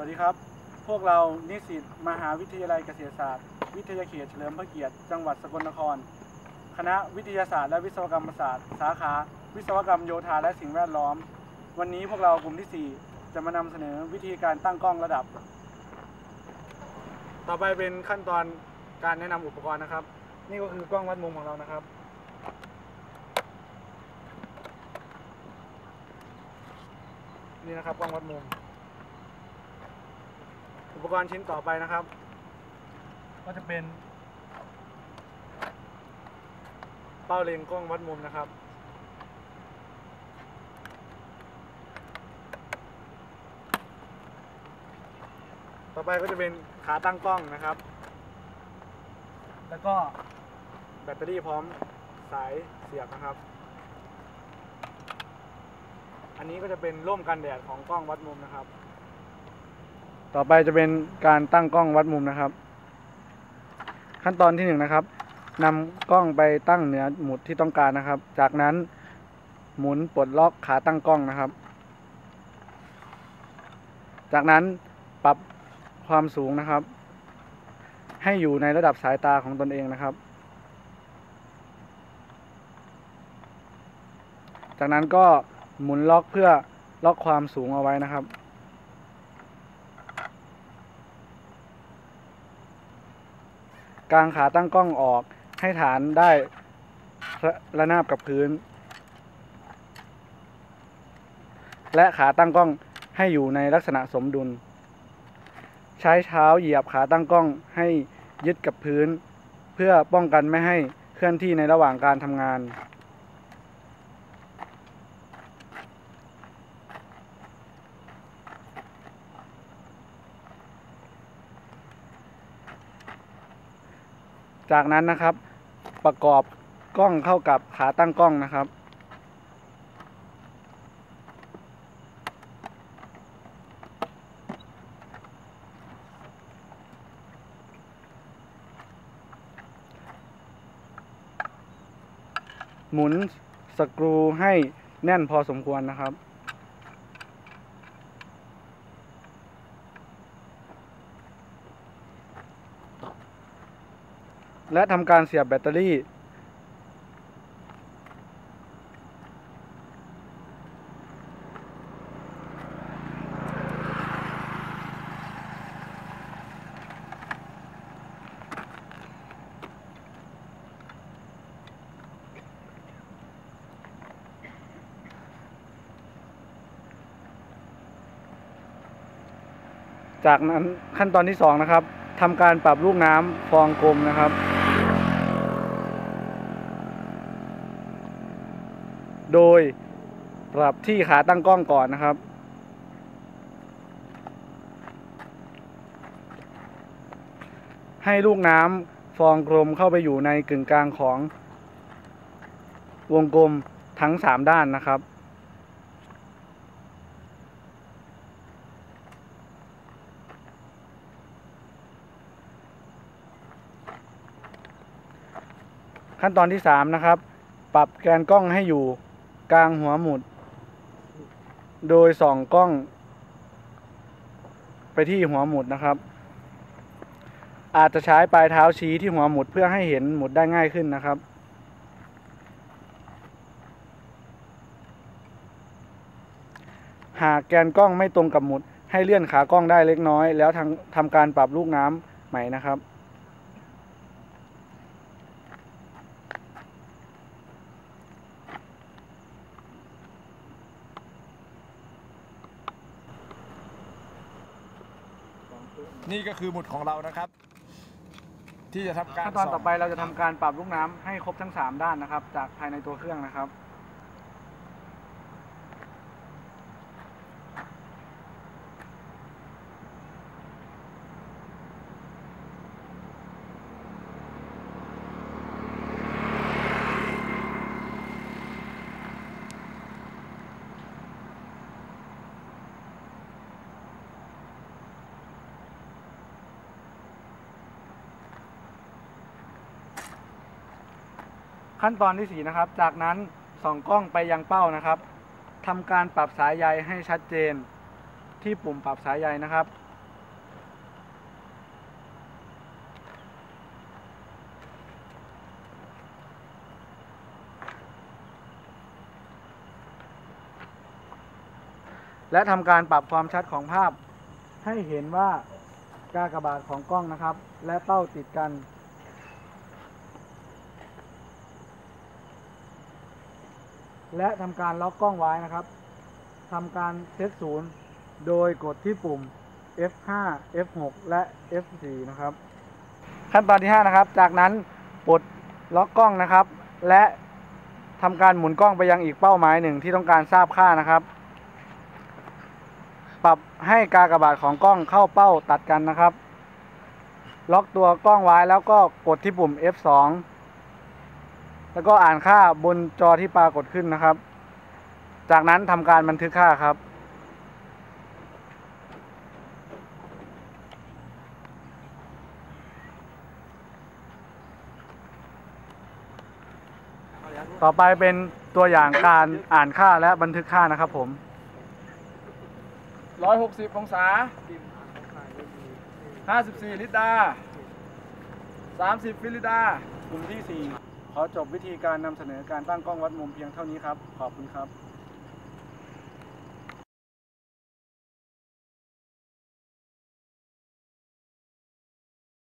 วัสดีครับ พวกเรานิสิตมหาวิทยาลัยเกษตรศาสตร์ วิทยาเขตเฉลิมพระเกียรติ จังหวัดสกลนคร คณะวิทยาศาสตร์และวิศวกรรมศาสตร์ สาขา วิศวกรรมโยธาและสิ่งแวดล้อม วันนี้พวกเรากลุ่มที่ 4 จะมานำเสนอวิธีการตั้งกล้องระดับ ต่อไปเป็นขั้นตอนการแนะนำอุปกรณ์นะครับ นี่ก็คือกล้องวัดมุมของเรานะครับนี่นะครับกล้องวัดมุม ปกรณ์ชิ้นต่อไปนะครับ ก็จะเป็น เป้าเล็งกล้องวัดมุมนะครับ ต่อไปก็จะเป็นขาตั้งกล้องนะครับ แล้วก็แบตเตอรี่พร้อมสายเสียบนะครับ อันนี้ก็จะเป็นร่มกันแดดของกล้องวัดมุมนะครับ ต่อไปจะเป็นการตั้งกล้องวัดมุมนะครับ ขั้นตอนที่หนึ่งนะครับนำกล้องไปตั้งเหนือหมุดที่ต้องการนะครับ จากนั้นหมุนปลดล็อกขาตั้งกล้องนะครับ จากนั้นปรับความสูงนะครับ ให้อยู่ในระดับสายตาของตนเองนะครับ จากนั้นก็หมุนล็อกเพื่อล็อกความสูงเอาไว้นะครับ กางขาตั้งกล้องออกให้ฐานได้ระระนาบกับพื้น และขาตั้งกล้องให้อยู่ในลักษณะสมดุล ใช้เท้าเหยียบขาตั้งกล้องให้ยึดกับพื้น เพื่อป้องกันไม่ให้เคลื่อนที่ในระหว่างการทำงาน จากนั้นนะครับ ประกอบกล้องเข้ากับขาตั้งกล้องนะครับ หมุนสกรูให้แน่นพอสมควรนะครับ และทำการเสียบแบตเตอรี่ จากนั้นขั้นตอนที่สองนะครับทำการปรับลูกน้ำฟองกลมนะครับ โดยปรับที่ขาตั้งกล้องก่อนนะครับ ให้ลูกน้ำฟองกลมเข้าไปอยู่ในกึ่งกลางของ วงกลมทั้งสามด้านนะครับขั้นตอนที่สามนะครับ ปรับแกนกล้องให้อยู่ กลางหัวหมุด โดยส่องกล้อง ไปที่หัวหมุดนะครับ อาจจะใช้ปลายเท้าชี้ที่หัวหมุดเพื่อให้เห็นหมุดได้ง่ายขึ้นนะครับหากแกนกล้องไม่ตรงกับหมุด ให้เลื่อนขากล้องได้เล็กน้อย แล้วทำทำการปรับลูกน้ำใหม่นะครับ นี่ก็คือหมุดของเรานะครับ ที่จะทำการขั้นตอนส่งต่อไปเราจะทำการปรับลูกน้ำให้ครบทั้ง 3 ด้านนะครับ จากภายในตัวเครื่องนะครับ ขั้นตอนที่ 4 นะครับ จากนั้นส่องกล้องไปยังเป้านะครับทำการปรับสายใยให้ชัดเจน ที่ปุ่มปรับสายใยนะครับ และทำการปรับความชัดของภาพ ให้เห็นว่ากากระบาดของกล้องนะครับ และเป้าติดกัน และทำการล็อกกล้องไว้นะครับทำการเซตศูนย์โดยกดที่ปุ่ม F5 F6 และ F4 นะครับ ขั้นตอนที่ 5 นะครับ จากนั้นปลดล็อกกล้องนะครับ และทำการหมุนกล้องไปยังอีกเป้าหมายหนึ่งที่ต้องการทราบค่านะครับ ปรับให้กากบาทของกล้องเข้าเป้าตัดกันนะครับ ล็อกตัวกล้องไว้แล้วก็กดที่ปุ่ม F2 แล้วก็อ่านค่าบนจอที่ปรากฏขึ้นนะครับ จากนั้นทำการบันทึกค่าครับ ต่อไปเป็นตัวอย่างการอ่านค่าและบันทึกค่านะครับผม 160 องศา 54 ลิตรดา30 ฟิลิดา กลุ่มที่ 4 ขอจบวิธีการนำเสนอการตั้งกล้องวัดมุมเพียงเท่านี้ครับ ขอบคุณครับ